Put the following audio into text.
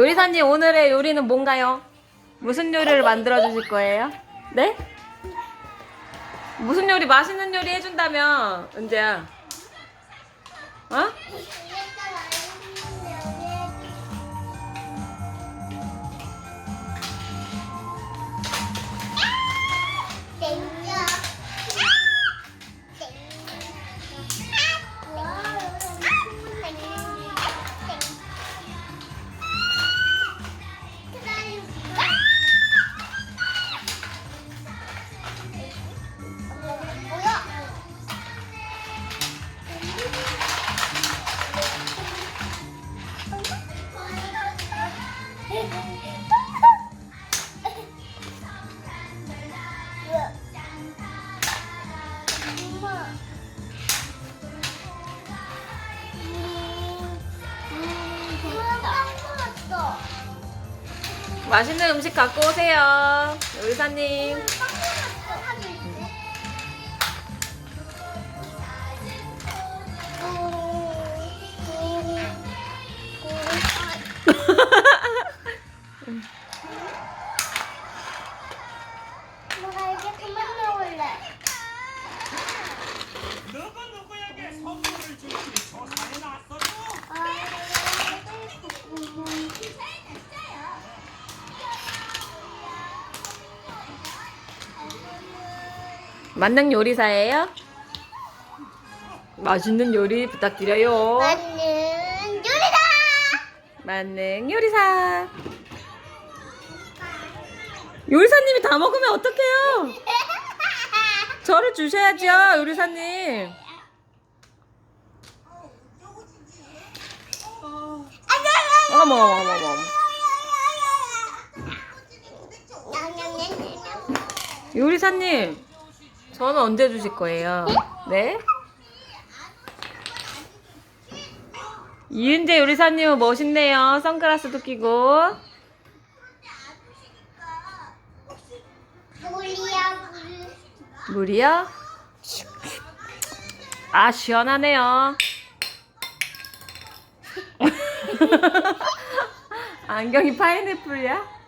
요리사님 오늘의 요리는 뭔가요? 무슨 요리를 만들어 주실 거예요? 네? 무슨 요리 맛있는 요리 해준다며 은재야 어? 맛있는 음식 갖고 오세요 요리사님 뭐가 이렇게 그만 나올래? 누구 누구에게 선물을 만능 요리사예요? 맛있는 요리 부탁드려요. 나는 요리다. 만능 요리사. 요리사님이 다 먹으면 어떡해요? 저를 주셔야죠 요리사님. 어머 어머 어머 어머. 요리사님 저는 언제 주실 거예요? 네? 이은재 요리사님은 멋있네요. 선글라스도 끼고. 물이야 물. 물이요? 아, 시원하네요. 안경이 파인애플이야?